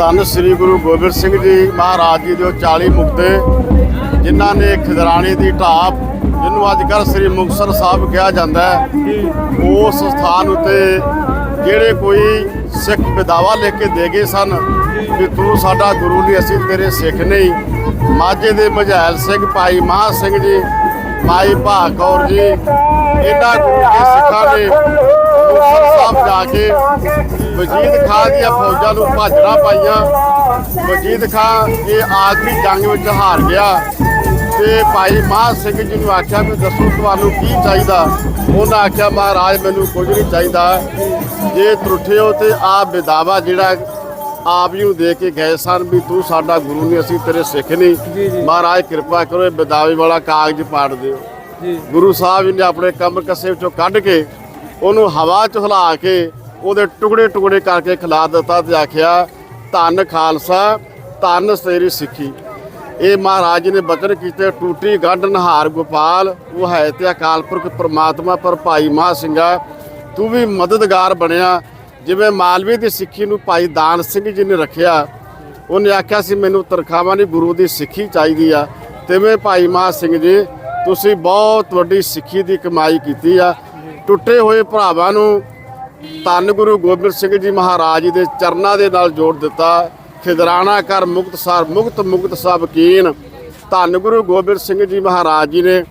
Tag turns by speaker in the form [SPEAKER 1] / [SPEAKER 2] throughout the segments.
[SPEAKER 1] ਧੰਨ ਸ੍ਰੀ ਗੁਰੂ ਗੋਬਿੰਦ ਸਿੰਘ ਜੀ ਮਹਾਰਾਜ ਜੀ ਦੇ 40 ਮੁਕਤੇ ਜਿਨ੍ਹਾਂ ਨੇ ਖਿਦਰਾਣੇ ਦੀ ਢਾਬ, ਜਿਹਨੂੰ ਅੱਜ ਕੱਲ੍ਹ ਸ੍ਰੀ ਮੁਕਤਸਰ ਸਾਹਿਬ ਕਿਹਾ ਜਾਂਦਾ ਹੈ, ਉਸ ਸਥਾਨ ਉਤੇ ਜਿਹੜੇ ਕੋਈ ਸਿੱਖ ਵਿਦਾਵਾ ਲਿਖ ਕੇ ਦੇ ਗਏ ਸਨ ਕਿ ਤੂੰ ਸਾਡਾ ਗੁਰੂ ਨਹੀਂ, ਅਸੀਂ ਤੇਰੇ ਸਿੱਖ ਨਹੀਂ। ਮਾਝੇ ਦੇ ਮਝੈਲ ਸਿੰਘ ਭਾਈ ਮਹਾਂ ਸਿੰਘ ਜੀ ਮਾਈ ਭਾਗ ਕੌਰ ਜੀ ਇਹਨਾਂ ਗੁਰੂ ਦੇ ਸਿੱਖਾਂ ਨੇ ਮੁਕਤਸਰ ਸਾਹਿਬ ਜਾ ਕੇ ਵਜੀਦ ਖਾਨ ਦੀਆਂ ਫੌਜਾਂ ਨੂੰ ਭਾਜਣਾ ਪਾਈਆਂ। ਵਜੀਦ ਖਾਨ ਇਹ ਆਖਰੀ ਜੰਗ ਵਿੱਚ ਹਾਰ ਗਿਆ। ਤੇ ਭਾਈ ਮਾਹ ਸਿੰਘ ਜੀ ਨੂੰ ਆਖਿਆ ਵੀ ਦੱਸੋ ਤੁਹਾਨੂੰ ਕੀ ਚਾਹੀਦਾ? ਉਹਨਾਂ ਆਖਿਆ ਮਹਾਰਾਜ ਮੈਨੂੰ ਕੁਝ ਨਹੀਂ ਚਾਹੀਦਾ। ਜੇ ਤਰੁੱਠੇ ਹੋ ਤੇ ਆ ਬਿਦਾਵਾ ਜਿਹੜਾ ਆਪ ਜੀ ਨੂੰ ਦੇ ਕੇ ਗਏ ਸਨ ਵੀ ਤੂੰ ਸਾਡਾ ਗੁਰੂ ਨਹੀਂ ਅਸੀਂ ਤੇਰੇ ਸਿੱਖ ਨਹੀਂ। ਮਹਾਰਾਜ ਕਿਰਪਾ ਕਰੋ ਇਹ ਬਿਦਾਵੇ ਵਾਲਾ ਕਾਗਜ਼ ਪਾੜ ਦਿਓ। ਗੁਰੂ ਸਾਹਿਬ ਜੀ ਨੇ ਆਪਣੇ ਕਮਰ ਕੱਸੇ ਵਿੱਚੋਂ ਕੱਢ ਕੇ ਉਹਨੂੰ ਹਵਾ 'ਚ ਹਿਲਾ ਕੇ ਉਹਦੇ ਟੁਕੜੇ ਟੁਕੜੇ ਕਰਕੇ ਖਿਲਾ ਦਿੱਤਾ ਤੇ ਆਖਿਆ, ਧੰਨ ਖਾਲਸਾ, ਧੰਨ ਤੇਰੀ ਸਿੱਖੀ। ਇਹ ਮਹਾਰਾਜ ਜੀ ਨੇ ਬਚਨ ਕੀਤੇ, ਟੂਟੀ ਗੰਢ ਨਹਾਰ ਗੋਪਾਲ, ਉਹ ਹੈ ਤੇ ਅਕਾਲ ਪੁਰਖ ਪ੍ਰਮਾਤਮਾ ਪਰ ਭਾਈ ਮਹਾ ਸਿੰਘਾ, ਤੂੰ ਵੀ ਮਦਦਗਾਰ ਬਣਿਆ। ਜਿਵੇਂ ਮਾਲਵੇ ਦੀ ਸਿੱਖੀ ਨੂੰ ਭਾਈ ਦਾਨ ਸਿੰਘ ਜੀ ਨੇ ਰੱਖਿਆ, ਉਹਨੇ ਆਖਿਆ ਸੀ, ਮੈਨੂੰ ਤਰਖਾਵਾਂ ਦੀ ਗੁਰੂ ਦੀ ਸਿੱਖੀ ਚਾਹੀਦੀ ਆ। ਤਿਵੇਂ ਭਾਈ ਮਹਾ ਸਿੰਘ ਜੀ, ਤੁਸੀਂ ਬਹੁਤ ਵੱਡੀ ਸਿੱਖੀ ਦੀ ਕਮਾਈ ਕੀਤੀ ਆ। ਟੁੱਟੇ ਹੋਏ ਭਰਾਵਾਂ ਨੂੰ ਧੰਨ ਗੁਰੂ ਗੋਬਿੰਦ ਸਿੰਘ ਜੀ ਮਹਾਰਾਜ ਜੀ ਦੇ ਚਰਨਾਂ ਦੇ ਨਾਲ ਜੋੜ ਦਿੱਤਾ। ਖਿਦਰਾਣਾ ਕਰ ਮੁਕਤਸਰ ਮੁਕਤ ਮੁਕਤ ਸਭ ਕੀਨ। ਧੰਨ ਗੁਰੂ ਗੋਬਿੰਦ ਸਿੰਘ ਜੀ ਮਹਾਰਾਜ ਜੀ ਨੇ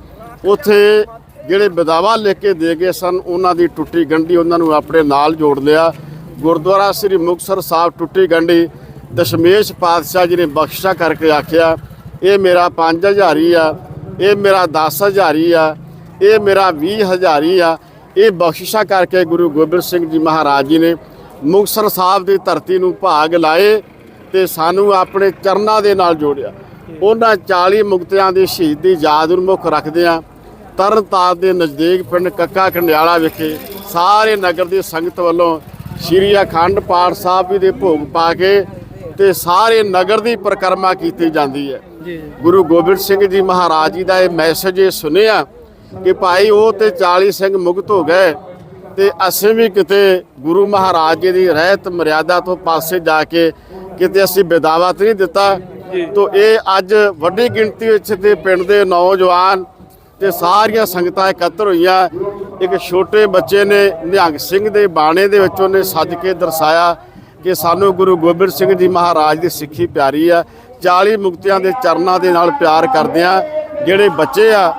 [SPEAKER 1] ਉਥੇ ਜਿਹੜੇ ਬਦਾਵਾ ਲਿਖ ਕੇ ਦੇ ਗਏ ਸਨ, ਉਹਨਾਂ ਦੀ ਟੁੱਟੀ ਗੰਢੀ ਉਹਨਾਂ ਨੂੰ ਆਪਣੇ ਨਾਲ ਜੋੜ ਲਿਆ। ਗੁਰਦੁਆਰਾ ਸ੍ਰੀ ਮੁਕਤਸਰ ਸਾਹਿਬ ਟੁੱਟੀ ਗੰਢੀ, ਦਸ਼ਮੇਸ਼ ਪਾਤਸ਼ਾਹ ਜੀ ਨੇ ਬਖਸ਼ਿਸ਼ਾ ਕਰਕੇ ਆਖਿਆ, ਇਹ ਮੇਰਾ 5000 ਹੀ ਆ, ਇਹ ਮੇਰਾ 10000 ਹੀ ਆ, ਇਹ ਮੇਰਾ 20000 ਹੀ ਆ ਇਹ ਬਖਸ਼ਿਸ਼ਾ ਕਰਕੇ ਗੁਰੂ ਗੋਬਿੰਦ ਸਿੰਘ ਜੀ ਮਹਾਰਾਜ ਜੀ ਨੇ ਮੁਕਤਸਰ ਸਾਹਿਬ ਦੀ ਧਰਤੀ ਨੂੰ ਭਾਗ ਲਾਏ ਤੇ ਸਾਨੂੰ ਆਪਣੇ ਚਰਨਾਂ ਦੇ ਨਾਲ ਜੋੜਿਆ। ਉਹਨਾਂ 40 ਮੁਕਤਿਆਂ ਦੀ ਸ਼ਹੀਦੀ ਯਾਦ ਨੂੰ ਮੁੱਖ ਰੱਖਦਿਆਂ ਤਰਨਤਾਰਨ ਦੇ ਨਜ਼ਦੀਕ ਪਿੰਡ ਕੱਕਾ ਕੰਡਿਆਲਾ ਵਿਖੇ ਸਾਰੇ ਨਗਰ ਦੀ ਸੰਗਤ ਵੱਲੋਂ ਸ਼੍ਰੀ ਅਖੰਡ ਪਾਠ ਸਾਹਿਬ ਜੀ ਦੇ ਭੋਗ ਪਾ ਕੇ ਤੇ ਸਾਰੇ ਨਗਰ ਦੀ ਪਰਿਕਰਮਾ ਕੀਤੀ ਜਾਂਦੀ ਹੈ। ਗੁਰੂ ਗੋਬਿੰਦ ਸਿੰਘ ਜੀ ਮਹਾਰਾਜ ਜੀ ਦਾ ਇਹ ਮੈਸੇਜ ਇਹ ਸੁਨੇਹਾ ਕਿ ਭਾਈ ਉਹ ਤੇ 40 ਸਿੰਘ ਮੁਕਤ ਹੋ ਗਏ ਤੇ ਅਸੀਂ ਵੀ ਕਿਤੇ ਗੁਰੂ ਮਹਾਰਾਜ ਜੀ ਦੀ ਰਹਿਤ ਮਰਿਆਦਾ ਤੋਂ ਪਾਸੇ ਜਾ ਕੇ ਕਿਤੇ ਅਸੀਂ ਬੇਦਾਵਾ ਤੇ ਨਹੀਂ ਦਿੱਤਾ। ਤੋ ਇਹ ਅੱਜ ਵੱਡੀ ਗਿਣਤੀ ਵਿੱਚ ਤੇ ਪਿੰਡ ਦੇ ਨੌਜਵਾਨ ਤੇ ਸਾਰੀਆਂ ਸੰਗਤਾਂ ਇਕੱਤਰ ਹੋਈਆਂ। ਇੱਕ ਛੋਟੇ ਬੱਚੇ ਨੇ ਨਿਹੰਗ ਸਿੰਘ ਦੇ ਬਾਣੇ ਦੇ ਵਿੱਚ ਉਹਨੇ ਸੱਜ ਕੇ ਦਰਸਾਇਆ ਕਿ ਸਾਨੂੰ ਗੁਰੂ ਗੋਬਿੰਦ ਸਿੰਘ ਜੀ ਮਹਾਰਾਜ ਦੀ ਸਿੱਖੀ ਪਿਆਰੀ ਆ। 40 ਮੁਕਤਿਆਂ ਦੇ ਚਰਨਾਂ ਦੇ ਨਾਲ ਪਿਆਰ ਕਰਦੇ ਆ। ਜਿਹੜੇ ਬੱਚੇ ਆ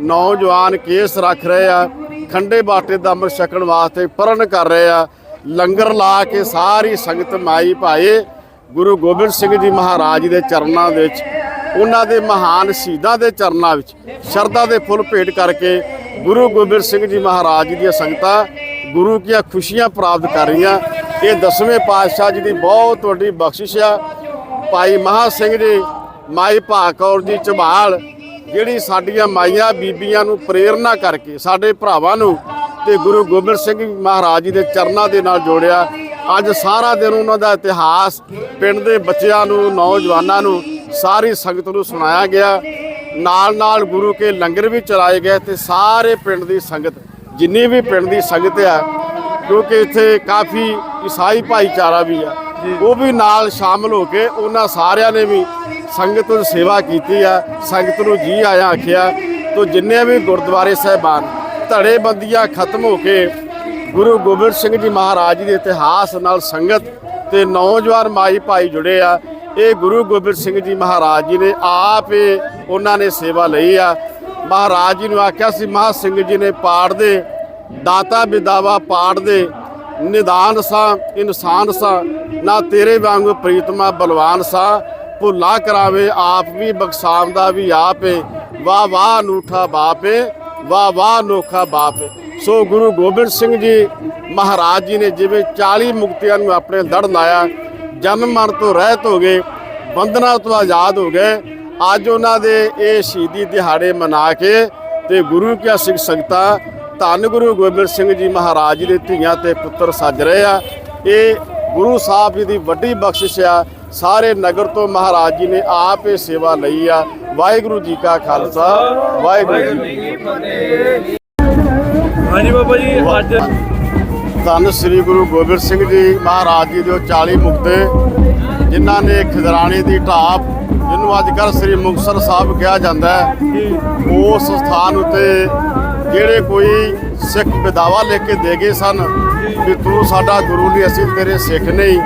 [SPEAKER 1] ਨੌਜਵਾਨ ਕੇਸ ਰੱਖ ਰਹੇ ਆ, ਖੰਡੇ ਬਾਟੇ ਦਾ ਅੰਮ੍ਰਿਤ ਛਕਣ ਵਾਸਤੇ ਪਰਨ ਕਰ ਰਹੇ ਆ, ਲੰਗਰ ਲਾ ਕੇ ਸਾਰੀ ਸੰਗਤ ਮਾਈ ਭਾਏ, ਗੁਰੂ ਗੋਬਿੰਦ ਸਿੰਘ ਜੀ ਮਹਾਰਾਜ ਦੇ ਚਰਨਾਂ ਦੇ ਵਿੱਚ, ਉਹਨਾਂ ਦੇ ਮਹਾਨ ਸ਼ਹੀਦਾਂ ਦੇ ਚਰਨਾਂ ਵਿੱਚ, ਸ਼ਰਧਾ ਦੇ ਫੁੱਲ ਭੇਟ ਕਰਕੇ ਗੁਰੂ ਗੋਬਿੰਦ ਸਿੰਘ ਜੀ ਮਹਾਰਾਜ ਜੀ ਦੀਆਂ ਸੰਗਤਾਂ ਗੁਰੂ ਕੀਆਂ ਖੁਸ਼ੀਆਂ ਪ੍ਰਾਪਤ ਕਰ ਰਹੀਆਂ। ਇਹ ਦਸਵੇਂ ਪਾਤਸ਼ਾਹ ਜੀ ਦੀ ਬਹੁਤ ਵੱਡੀ ਬਖਸ਼ਿਸ਼ ਆ। ਭਾਈ ਮਹਾ ਸਿੰਘ ਜੀ, ਮਾਈ ਭਾਕੌਰ ਜੀ ਝਬਾਲ ਜਿਹੜੀ ਸਾਡੀਆਂ ਮਾਈਆਂ ਬੀਬੀਆਂ ਨੂੰ ਪ੍ਰੇਰਣਾ ਕਰਕੇ ਸਾਡੇ ਭਰਾਵਾਂ ਨੂੰ ਤੇ ਗੁਰੂ ਗੋਬਿੰਦ ਸਿੰਘ ਮਹਾਰਾਜ ਜੀ ਦੇ ਚਰਨਾਂ ਦੇ ਨਾਲ ਜੋੜਿਆ, ਅੱਜ ਸਾਰਾ ਦਿਨ ਉਹਨਾਂ ਦਾ ਇਤਿਹਾਸ, ਪਿੰਡ ਦੇ ਬੱਚਿਆਂ ਨੂੰ, ਨੌਜਵਾਨਾਂ ਨੂੰ, ਸਾਰੀ ਸੰਗਤ ਨੂੰ ਸੁਣਾਇਆ ਗਿਆ। ਨਾਲ ਨਾਲ ਗੁਰੂ ਕੇ ਲੰਗਰ ਵੀ ਚਲਾਏ ਗਏ ਤੇ ਸਾਰੇ ਪਿੰਡ ਦੀ ਸੰਗਤ, ਜਿੰਨੀ ਵੀ ਪਿੰਡ ਦੀ ਸੰਗਤ ਆ, ਕਿਉਂਕਿ ਇੱਥੇ ਕਾਫੀ ਈਸਾਈ ਭਾਈਚਾਰਾ ਵੀ ਆ, ਉਹ ਵੀ ਨਾਲ ਸ਼ਾਮਲ ਹੋ ਕੇ ਉਹਨਾਂ ਸਾਰਿਆਂ ਨੇ ਵੀ ਸੰਗਤ ਦੀ ਸੇਵਾ ਕੀਤੀ ਆ, ਸੰਗਤ ਨੂੰ ਜੀ ਆਇਆ ਆਖਿਆ, ਤੋਂ ਜਿੰਨੇ ਵੀ ਗੁਰਦੁਆਰੇ ਸਾਹਿਬਾਨ ਧੜੇਬੰਦੀਆਂ ਖਤਮ ਹੋ ਕੇ ਗੁਰੂ ਗੋਬਿੰਦ ਸਿੰਘ ਜੀ ਮਹਾਰਾਜ ਜੀ ਦੇ ਇਤਿਹਾਸ ਨਾਲ ਸੰਗਤ ਤੇ ਨੌਜਵਾਨ ਮਾਈ ਭਾਈ ਜੁੜੇ ਆ, ਇਹ ਗੁਰੂ ਗੋਬਿੰਦ ਸਿੰਘ ਜੀ ਮਹਾਰਾਜ ਜੀ ਨੇ ਆਪ ਇਹ ਉਹਨਾਂ ਨੇ ਸੇਵਾ ਲਈ ਆ। ਮਹਾਰਾਜ ਜੀ ਨੂੰ ਆਖਿਆ ਸੀ, ਮਹਾ ਸਿੰਘ ਜੀ ਨੇ ਪਾੜ ਦੇ, ਦਾਤਾ ਬਿਦਾਵਾ ਪਾੜ ਦੇ, ਨਿਦਾਨ ਸਾ, ਇਨਸਾਨ ਸਾ, ਨਾ ਤੇਰੇ ਵਾਂਗੂ ਪ੍ਰੀਤਮਾ ਬਲਵਾਨ ਸਾ ਭੁੱਲਾ ਕਰਾਵੇ, ਆਪ ਵੀ ਬਖਸ਼ਾਮ ਦਾ ਵੀ ਆਪੇ ਵਾਹ ਵਾਹ ਅਨੂਠਾ ਬਾਪੇ ਵਾਹ ਵਾਹ ਅਨੋਖਾ ਬਾਪੇ ਸੋ ਗੁਰੂ ਗੋਬਿੰਦ ਸਿੰਘ ਜੀ ਮਹਾਰਾਜ ਜੀ ਨੇ ਜਿਵੇਂ 40 ਮੁਕਤੀਆਂ ਨੂੰ ਆਪਣੇ ਲੜ ਲਾਇਆ, ਜਨਮ ਮਰਨ ਤੋਂ ਰਹਿਤ ਹੋ ਗਏ ਬੰਧਨਾਂ ਤੋਂ ਆਜ਼ਾਦ ਹੋ ਗਏ, ਅੱਜ ਉਹਨਾਂ ਦੇ ਇਹ ਸ਼ਹੀਦੀ ਦਿਹਾੜੇ ਮਨਾ ਕੇ ਤੇ ਗੁਰੂ ਕਿਆ ਸਿੱਖ ਸੰਗਤਾਂ, ਧੰਨ ਗੁਰੂ ਗੋਬਿੰਦ ਸਿੰਘ ਜੀ ਮਹਾਰਾਜ ਜੀ ਦੇ ਧੀਆਂ ਤੇ ਪੁੱਤਰ ਸੱਜ ਰਹੇ ਆ। ਇਹ ਗੁਰੂ ਸਾਹਿਬ ਜੀ ਦੀ ਵੱਡੀ ਬਖਸ਼ਿਸ਼ ਆ ਸਾਰੇ ਨਗਰ ਤੋਂ ਮਹਾਰਾਜ ਜੀ ਨੇ ਆਪ ਇਹ ਸੇਵਾ ਲਈ ਆ। ਵਾਹਿਗੁਰੂ ਜੀ ਕਾ ਖਾਲਸਾ ਵਾਹਿਗੁਰੂ ਜੀ ਕੀ ਫਤਿਹ।
[SPEAKER 2] ਹਾਂਜੀ ਬਾਬਾ ਜੀ ਅੱਜ
[SPEAKER 1] ਧੰਨ ਸ੍ਰੀ ਗੁਰੂ ਗੋਬਿੰਦ ਸਿੰਘ ਜੀ ਮਹਾਰਾਜ ਜੀ ਦੇ ਉਹ 40 ਮੁਕਤੇ ਜਿਨ੍ਹਾਂ ਨੇ ਖਿਦਰਾਣੀ ਦੀ ਢਾਬ ਜਿਹਨੂੰ ਅੱਜ ਕੱਲ੍ਹ ਸ੍ਰੀ ਮੁਕਤਸਰ ਸਾਹਿਬ ਕਿਹਾ ਜਾਂਦਾ ਹੈ ਉਸ ਸਥਾਨ ਉਤੇ ਜਿਹੜੇ ਕੋਈ ਸਿੱਖ ਵਿਦਾਵਾ ਲਿਖ ਕੇ ਦੇ ਗਏ ਸਨ ਕਿ ਤੂੰ ਸਾਡਾ ਗੁਰੂ ਨਹੀਂ ਅਸੀਂ ਤੇਰੇ ਸਿੱਖ ਨਹੀਂ।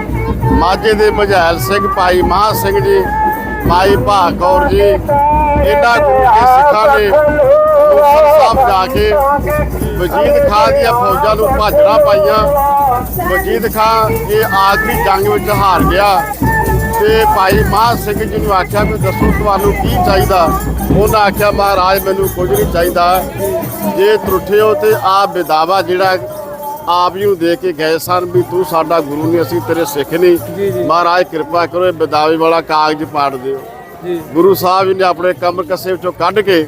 [SPEAKER 1] ਮਾਝੇ ਦੇ ਮਝੈਲ ਸਿੰਘ ਭਾਈ ਮਹਾਂ ਸਿੰਘ ਜੀ ਮਾਈ ਭਾ ਕੌਰ ਜੀ ਇਹਨਾਂ ਗੁਰੂ ਦੇ ਸਿੱਖਾਂ ਨੇ ਸਾਹਿਬ ਜਾ ਕੇ ਵਜੀਦ ਖਾਨ ਦੀਆਂ ਫੌਜਾਂ ਨੂੰ ਭਾਜਣਾ ਪਾਈਆਂ। ਵਜੀਦ ਖਾਨ ਇਹ ਆਖਰੀ ਜੰਗ ਵਿੱਚ ਹਾਰ ਗਿਆ। ਤੇ ਭਾਈ ਮਾਹ ਸਿੰਘ ਜੀ ਨੂੰ ਆਖਿਆ ਵੀ ਦੱਸੋ ਤੁਹਾਨੂੰ ਕੀ ਚਾਹੀਦਾ? ਉਹਨਾਂ ਆਖਿਆ, ਮਹਾਰਾਜ, ਮੈਨੂੰ ਕੁਝ ਨਹੀਂ ਚਾਹੀਦਾ। ਜੇ ਤਰੁੱਠੇ ਹੋ ਤੇ ਆ ਬਿਦਾਵਾ ਜਿਹੜਾ ਆਪ ਜੀ ਨੂੰ ਦੇ ਕੇ ਗਏ ਸਨ ਵੀ ਤੂੰ ਸਾਡਾ ਗੁਰੂ ਨਹੀਂ ਅਸੀਂ ਤੇਰੇ ਸਿੱਖ ਨਹੀਂ। ਮਹਾਰਾਜ ਕਿਰਪਾ ਕਰੋ ਇਹ ਬਿਦਾਵੇ ਵਾਲਾ ਕਾਗਜ਼ ਪਾੜ ਦਿਓ। ਗੁਰੂ ਸਾਹਿਬ ਜੀ ਨੇ ਆਪਣੇ ਕਮਰ ਕੱਸੇ ਵਿੱਚੋਂ ਕੱਢ ਕੇ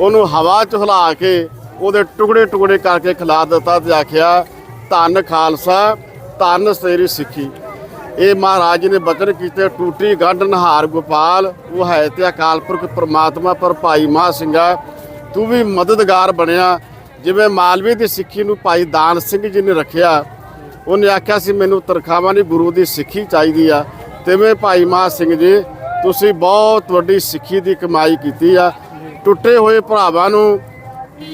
[SPEAKER 1] ਉਹਨੂੰ ਹਵਾ 'ਚ ਹਿਲਾ ਕੇ ਉਹਦੇ ਟੁਕੜੇ ਟੁਕੜੇ ਕਰਕੇ ਖਿਲਾ ਦਿੱਤਾ ਤੇ ਆਖਿਆ ਧੰਨ ਖਾਲਸਾ ਧੰਨ ਤੇਰੀ ਸਿੱਖੀ। ਇਹ ਮਹਾਰਾਜ ਨੇ ਬਚਨ ਕੀਤੇ ਟੂਟੀ ਗੰਢ ਨਹਾਰ ਗੋਪਾਲ ਉਹ ਹੈ ਤੇ ਅਕਾਲ ਪੁਰਖ ਪ੍ਰਮਾਤਮਾ ਪਰ ਭਾਈ ਮਹਾ ਸਿੰਘਾ ਤੂੰ ਵੀ ਮਦਦਗਾਰ ਬਣਿਆ। ਜਿਵੇਂ ਮਾਲਵੇ ਦੀ ਸਿੱਖੀ ਨੂੰ ਭਾਈ ਦਾਨ ਸਿੰਘ ਜੀ ਨੇ ਰੱਖਿਆ, ਉਹਨੇ ਆਖਿਆ ਸੀ, ਮੈਨੂੰ ਤਰਖਾਵਾਂ ਦੀ ਗੁਰੂ ਦੀ ਸਿੱਖੀ ਚਾਹੀਦੀ ਆ। ਤਿਵੇਂ ਭਾਈ ਮਹਾ ਸਿੰਘ ਜੀ, ਤੁਸੀਂ ਬਹੁਤ ਵੱਡੀ ਸਿੱਖੀ ਦੀ ਕਮਾਈ ਕੀਤੀ ਆ। ਟੁੱਟੇ ਹੋਏ ਭਰਾਵਾਂ ਨੂੰ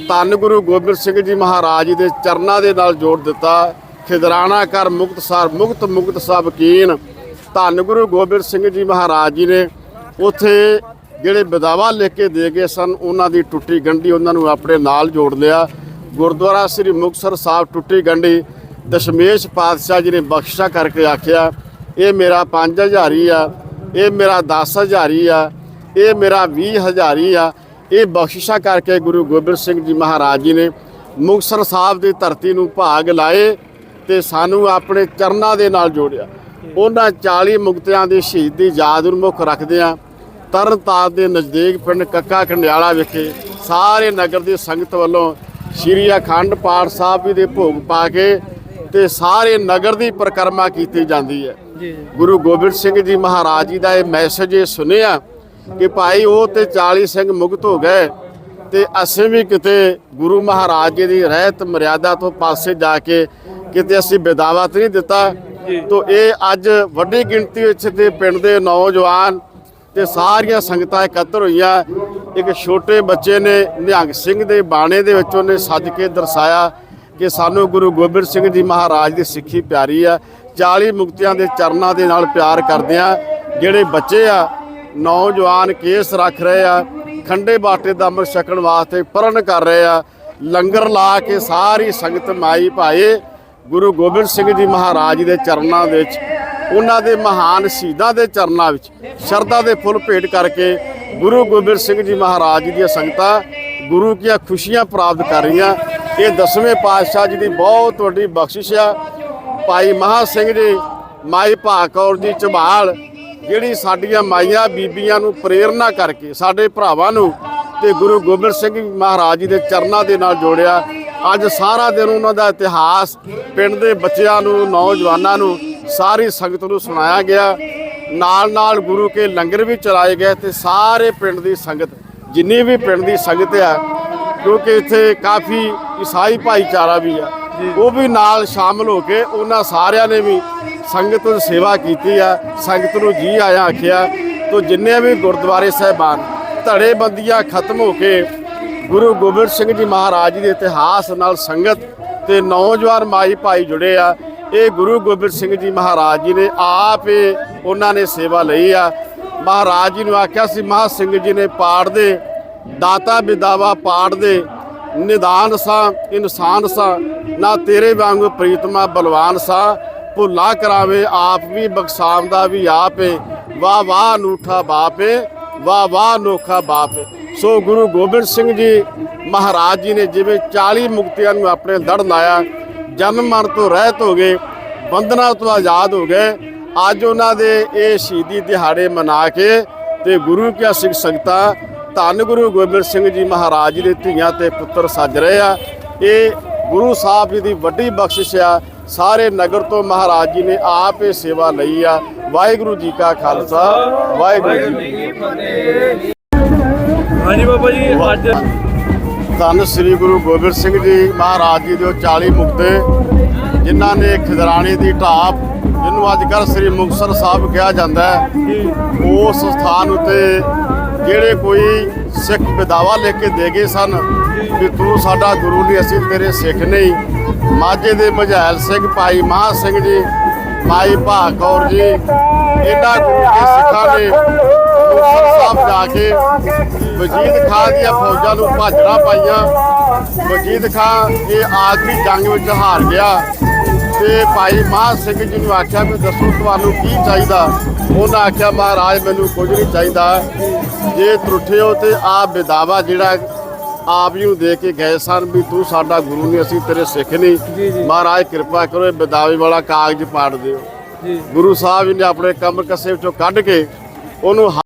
[SPEAKER 1] ਧੰਨ ਗੁਰੂ ਗੋਬਿੰਦ ਸਿੰਘ ਜੀ ਮਹਾਰਾਜ ਜੀ ਦੇ ਚਰਨਾਂ ਦੇ ਨਾਲ ਜੋੜ ਦਿੱਤਾ। ਖਿਦਰਾਣਾ ਕਰ ਮੁਕਤਸਰ ਮੁਕਤ ਮੁਕਤ ਸਭ ਕੀਨ। ਧੰਨ ਗੁਰੂ ਗੋਬਿੰਦ ਸਿੰਘ ਜੀ ਮਹਾਰਾਜ ਜੀ ਨੇ ਉਥੇ ਜਿਹੜੇ ਬਦਾਵਾ ਲਿਖ ਕੇ ਦੇ ਗਏ ਸਨ, ਉਹਨਾਂ ਦੀ ਟੁੱਟੀ ਗੰਢੀ ਉਹਨਾਂ ਨੂੰ ਆਪਣੇ ਨਾਲ ਜੋੜ ਲਿਆ। ਗੁਰਦੁਆਰਾ ਸ੍ਰੀ ਮੁਕਤਸਰ ਸਾਹਿਬ ਟੁੱਟੀ ਗੰਢੀ, ਦਸ਼ਮੇਸ਼ ਪਾਤਸ਼ਾਹ ਜੀ ਨੇ ਬਖਸ਼ਿਸ਼ਾ ਕਰਕੇ ਆਖਿਆ, ਇਹ ਮੇਰਾ 5000 ਹੀ ਆ, ਇਹ ਮੇਰਾ 10000 ਹੀ ਆ, ਇਹ ਮੇਰਾ 20000 ਹੀ ਆ। ਇਹ ਬਖਸ਼ਿਸ਼ਾ ਕਰਕੇ ਗੁਰੂ ਗੋਬਿੰਦ ਸਿੰਘ ਜੀ ਮਹਾਰਾਜ ਜੀ ਨੇ ਮੁਕਤਸਰ ਸਾਹਿਬ ਦੀ ਧਰਤੀ ਨੂੰ ਭਾਗ ਲਾਏ ਤੇ ਸਾਨੂੰ ਆਪਣੇ ਚਰਨਾਂ ਦੇ ਨਾਲ ਜੋੜਿਆ। ਉਹਨਾਂ 40 ਮੁਕਤਿਆਂ ਦੀ ਸ਼ਹੀਦੀ ਯਾਦ ਨੂੰ ਮੁੱਖ ਰੱਖਦਿਆਂ ਤਰਨਤਾਰਨ ਦੇ ਨਜ਼ਦੀਕ ਪਿੰਡ ਕੱਕਾ ਕੰਡਿਆਲਾ ਵਿਖੇ ਸਾਰੇ ਨਗਰ ਦੀ ਸੰਗਤ ਵੱਲੋਂ ਸ਼੍ਰੀ ਅਖੰਡ ਪਾਠ ਸਾਹਿਬ ਜੀ ਦੇ ਭੋਗ ਪਾ ਕੇ ਤੇ ਸਾਰੇ ਨਗਰ ਦੀ ਪਰਿਕਰਮਾ ਕੀਤੀ ਜਾਂਦੀ ਹੈ। ਗੁਰੂ ਗੋਬਿੰਦ ਸਿੰਘ ਜੀ ਮਹਾਰਾਜ ਜੀ ਦਾ ਇਹ ਮੈਸੇਜ ਇਹ ਸੁਨੇਹਾ ਕਿ ਭਾਈ ਉਹ ਤੇ 40 ਸਿੰਘ ਮੁਕਤ ਹੋ ਗਏ ਤੇ ਅਸੀਂ ਵੀ ਕਿਤੇ ਗੁਰੂ ਮਹਾਰਾਜ ਜੀ ਦੀ ਰਹਿਤ ਮਰਿਆਦਾ ਤੋਂ ਪਾਸੇ ਜਾ ਕੇ ਕਿਤੇ ਅਸੀਂ ਬੇਦਾਵਤ ਨਹੀਂ ਦਿੱਤਾ। ਤੋਂ ਇਹ ਅੱਜ ਵੱਡੀ ਗਿਣਤੀ ਵਿੱਚ ਤੇ ਪਿੰਡ ਦੇ ਨੌਜਵਾਨ ਤੇ ਸਾਰੀਆਂ ਸੰਗਤਾਂ ਇਕੱਤਰ ਹੋਈਆਂ। ਇੱਕ ਛੋਟੇ ਬੱਚੇ ਨੇ ਨਿਹੰਗ ਸਿੰਘ ਦੇ ਬਾਣੇ ਦੇ ਵਿੱਚ ਉਹਨੇ ਸੱਜ ਕੇ ਦਰਸਾਇਆ ਕਿ ਸਾਨੂੰ ਗੁਰੂ ਗੋਬਿੰਦ ਸਿੰਘ ਜੀ ਮਹਾਰਾਜ ਦੀ ਸਿੱਖੀ ਪਿਆਰੀ ਆ। 40 ਮੁਕਤਿਆਂ ਦੇ ਚਰਨਾਂ ਦੇ ਨਾਲ ਪਿਆਰ ਕਰਦੇ ਆ। ਜਿਹੜੇ ਬੱਚੇ ਆ, ਨੌਜਵਾਨ ਕੇਸ ਰੱਖ ਰਹੇ ਆ, ਖੰਡੇ ਬਾਟੇ ਦਾ ਅੰਮ੍ਰਿਤ ਛਕਣ ਵਾਸਤੇ ਪਰਨ ਕਰ ਰਹੇ ਆ। ਲੰਗਰ ਲਾ ਕੇ ਸਾਰੀ ਸੰਗਤ ਮਾਈ ਭਾਏ ਗੁਰੂ ਗੋਬਿੰਦ ਸਿੰਘ ਜੀ ਮਹਾਰਾਜ ਦੇ ਚਰਨਾਂ ਵਿੱਚ ਉਹਨਾਂ ਦੇ ਮਹਾਨ ਸ਼ਹੀਦਾਂ ਦੇ ਚਰਨਾਂ ਵਿੱਚ ਸ਼ਰਧਾ ਦੇ ਫੁੱਲ ਭੇਟ ਕਰਕੇ ਗੁਰੂ ਗੋਬਿੰਦ ਸਿੰਘ ਜੀ ਮਹਾਰਾਜ ਜੀ ਦੀਆਂ ਸੰਗਤਾਂ ਗੁਰੂ ਕੀਆਂ ਖੁਸ਼ੀਆਂ ਪ੍ਰਾਪਤ ਕਰ ਰਹੀਆਂ। ਇਹ ਦਸਵੇਂ ਪਾਤਸ਼ਾਹ ਜੀ ਦੀ ਬਹੁਤ ਵੱਡੀ ਬਖਸ਼ਿਸ਼ ਆ। ਭਾਈ ਮਹਾ ਸਿੰਘ ਜੀ, ਮਾਈ ਭਾ ਕੌਰ ਜੀ ਝਬਾਲ ਜਿਹੜੀ ਸਾਡੀਆਂ ਮਾਈਆਂ ਬੀਬੀਆਂ ਨੂੰ ਪ੍ਰੇਰਣਾ ਕਰਕੇ ਸਾਡੇ ਭਰਾਵਾਂ ਨੂੰ ਤੇ ਗੁਰੂ ਗੋਬਿੰਦ ਸਿੰਘ ਮਹਾਰਾਜ ਜੀ ਦੇ ਚਰਨਾਂ ਦੇ ਨਾਲ ਜੋੜਿਆ। ਅੱਜ ਸਾਰਾ ਦਿਨ ਉਹਨਾਂ ਦਾ ਇਤਿਹਾਸ, ਪਿੰਡ ਦੇ ਬੱਚਿਆਂ ਨੂੰ, ਨੌਜਵਾਨਾਂ ਨੂੰ ਸਾਰੀ ਸੰਗਤ ਨੂੰ ਸੁਣਾਇਆ ਗਿਆ। ਨਾਲ ਨਾਲ ਗੁਰੂ ਕੇ ਲੰਗਰ ਵੀ ਚਲਾਏ ਗਏ ਤੇ ਸਾਰੇ ਪਿੰਡ ਦੀ ਸੰਗਤ, ਜਿੰਨੀ ਵੀ ਪਿੰਡ ਦੀ ਸੰਗਤ ਆ, ਕਿਉਂਕਿ ਇੱਥੇ ਕਾਫੀ ਈਸਾਈ ਭਾਈਚਾਰਾ ਵੀ ਆ, ਉਹ ਵੀ ਨਾਲ ਸ਼ਾਮਲ ਹੋ ਕੇ ਉਹਨਾਂ ਸਾਰਿਆਂ ਨੇ ਵੀ ਸੰਗਤ ਦੀ ਸੇਵਾ ਕੀਤੀ ਆ, ਸੰਗਤ ਨੂੰ ਜੀ ਆਇਆ ਆਖਿਆ, ਤੋਂ ਜਿੰਨੇ ਵੀ ਗੁਰਦੁਆਰੇ ਸਾਹਿਬਾਨ ਧੜੇ ਬੰਦੀਆਂ ਖਤਮ ਹੋ ਕੇ ਗੁਰੂ ਗੋਬਿੰਦ ਸਿੰਘ ਜੀ ਮਹਾਰਾਜ ਜੀ ਦੇ ਇਤਿਹਾਸ ਨਾਲ ਸੰਗਤ ਤੇ ਨੌਜਵਾਨ ਮਾਈ ਭਾਈ ਜੁੜੇ ਆ ਇਹ ਗੁਰੂ ਗੋਬਿੰਦ ਸਿੰਘ ਜੀ ਮਹਾਰਾਜ ਜੀ ਨੇ ਆਪ ਹੀ ਉਹਨਾਂ ਨੇ ਸੇਵਾ ਲਈ ਆ। ਮਹਾਰਾਜ ਜੀ ਨੂੰ ਆਖਿਆ ਸੀ, ਮਹਾ ਸਿੰਘ ਜੀ ਨੇ ਪਾੜ ਦੇ, ਦਾਤਾ ਬਿਦਾਵਾ ਪਾੜ ਦੇ। ਨਿਦਾਨ ਸਾ, ਇਨਸਾਨ ਸਾ, ਨਾ ਤੇਰੇ ਵਾਂਗੂ ਪ੍ਰੀਤਮਾ ਬਲਵਾਨ ਸਾ। ਭੁੱਲਾ ਕਰਾਵੇ ਆਪ ਵੀ ਬਖਸ਼ਾਵਦਾ ਵੀ ਆਪੇ। ਵਾਹ ਵਾਹ ਅਨੂਠਾ ਬਾਪੇ, ਵਾਹ ਵਾਹ ਅਨੋਖਾ ਬਾਪ। ਸੋ ਗੁਰੂ ਗੋਬਿੰਦ ਸਿੰਘ ਜੀ ਮਹਾਰਾਜ ਜੀ ਨੇ ਜਿਵੇਂ 40 ਮੁਕਤਿਆਂ ਨੂੰ ਆਪਣੇ ਲੜ ਲਾਇਆ ਜਨਮ ਮਰਨ ਤੋਂ ਰਹਿਤ ਹੋ ਗਏ ਬੰਧਨਾਂ ਤੋਂ ਆਜ਼ਾਦ ਹੋ ਗਏ। ਅੱਜ ਉਹਨਾਂ ਦੇ ਇਹ ਸ਼ਹੀਦੀ ਦਿਹਾੜੇ ਮਨਾ ਕੇ ਤੇ ਗੁਰੂ ਕਿਆ ਸਿੱਖ ਸੰਗਤਾਂ, ਧੰਨ ਗੁਰੂ ਗੋਬਿੰਦ ਸਿੰਘ ਜੀ ਮਹਾਰਾਜ ਜੀ ਦੇ ਧੀਆਂ ਤੇ ਪੁੱਤਰ ਸੱਜ ਰਹੇ ਆ। ਇਹ ਗੁਰੂ ਸਾਹਿਬ ਜੀ ਦੀ ਵੱਡੀ ਬਖਸ਼ਿਸ਼ ਆ। ਸਾਰੇ ਨਗਰ ਤੋਂ ਮਹਾਰਾਜ ਜੀ ਨੇ ਆਪ ਇਹ ਸੇਵਾ ਲਈ ਆ। ਵਾਹਿਗੁਰੂ ਜੀ ਕਾ ਖਾਲਸਾ, ਵਾਹਿਗੁਰੂ ਜੀ ਕੀ ਫਤਿਹ।
[SPEAKER 2] ਹਾਂਜੀ ਬਾਬਾ ਜੀ, ਅੱਜ
[SPEAKER 1] ਧੰਨ ਸ੍ਰੀ ਗੁਰੂ ਗੋਬਿੰਦ ਸਿੰਘ ਜੀ ਮਹਾਰਾਜ ਜੀ ਦੇ ਉਹ 40 ਮੁਕਤੇ ਜਿਨ੍ਹਾਂ ਨੇ ਖਿਦਰਾਣੀ ਦੀ ਢਾਬ, ਜਿਹਨੂੰ ਅੱਜ ਕੱਲ੍ਹ ਸ੍ਰੀ ਮੁਕਤਸਰ ਸਾਹਿਬ ਕਿਹਾ ਜਾਂਦਾ ਹੈ, ਉਸ ਸਥਾਨ ਉਤੇ ਜਿਹੜੇ ਕੋਈ ਸਿੱਖ ਵਿਦਾਵਾ ਲਿਖ ਕੇ ਦੇ ਗਏ ਸਨ ਵੀ ਤੂੰ ਸਾਡਾ ਗੁਰੂ ਨਹੀਂ, ਅਸੀਂ ਤੇਰੇ ਸਿੱਖ ਨਹੀਂ। ਮਾਝੇ ਦੇ ਮਝੈਲ ਸਿੰਘ ਭਾਈ ਮਾਹ ਸਿੰਘ ਜੀ ਭਾਈ ਭਾ ਕੌਰ ਜੀ, ਇਹਨਾਂ ਗੁਰੂ ਦੇ ਸਿੱਖਾਂ ਨੇ ਮੁਕਤਸਰ ਸਾਹਿਬ ਜਾ ਕੇ ਵਜੀਦ ਖਾਨ ਦੀਆਂ ਫੌਜਾਂ ਨੂੰ ਭਾਜੜਾ ਪਾਈਆਂ। ਵਜੀਦ ਖਾਨ ਇਹ ਆਖਰੀ ਜੰਗ ਵਿੱਚ ਹਾਰ ਗਿਆ। ਤੇ ਭਾਈ ਮਾਹ ਸਿੰਘ ਜੀ ਨੂੰ ਆਖਿਆ ਵੀ ਦੱਸੋ ਤੁਹਾਨੂੰ ਕੀ ਚਾਹੀਦਾ? ਉਹਨਾਂ ਆਖਿਆ ਮਹਾਰਾਜ ਮੈਨੂੰ ਕੁਝ ਨਹੀਂ ਚਾਹੀਦਾ। ਜੇ ਤਰੁੱਠੇ ਹੋ ਤੇ ਆਪ ਵਿਦਾਵਾ ਜਿਹੜਾ ਆਪ ਹੀ ਨੂੰ ਦੇ ਕੇ ਗਏ ਸਨ ਵੀ ਤੂੰ ਸਾਡਾ ਗੁਰੂ ਨਹੀਂ ਅਸੀਂ ਤੇਰੇ ਸਿੱਖ
[SPEAKER 2] ਜੀ,
[SPEAKER 1] ਨਹੀਂ
[SPEAKER 2] ਜੀ।
[SPEAKER 1] ਮਹਾਰਾਜ ਕਿਰਪਾ ਕਰੋ ਇਹ ਵਿਦਾਵੇ ਵਾਲਾ ਕਾਗਜ਼ ਪਾੜ ਦਿਓ।
[SPEAKER 2] ਜੀ।
[SPEAKER 1] ਗੁਰੂ ਸਾਹਿਬ ਜੀ ਨੇ ਆਪਣੇ ਕੰਮ ਕਸੇ ਵਿੱਚੋਂ ਕੱਢ ਕੇ ਉਹਨੂੰ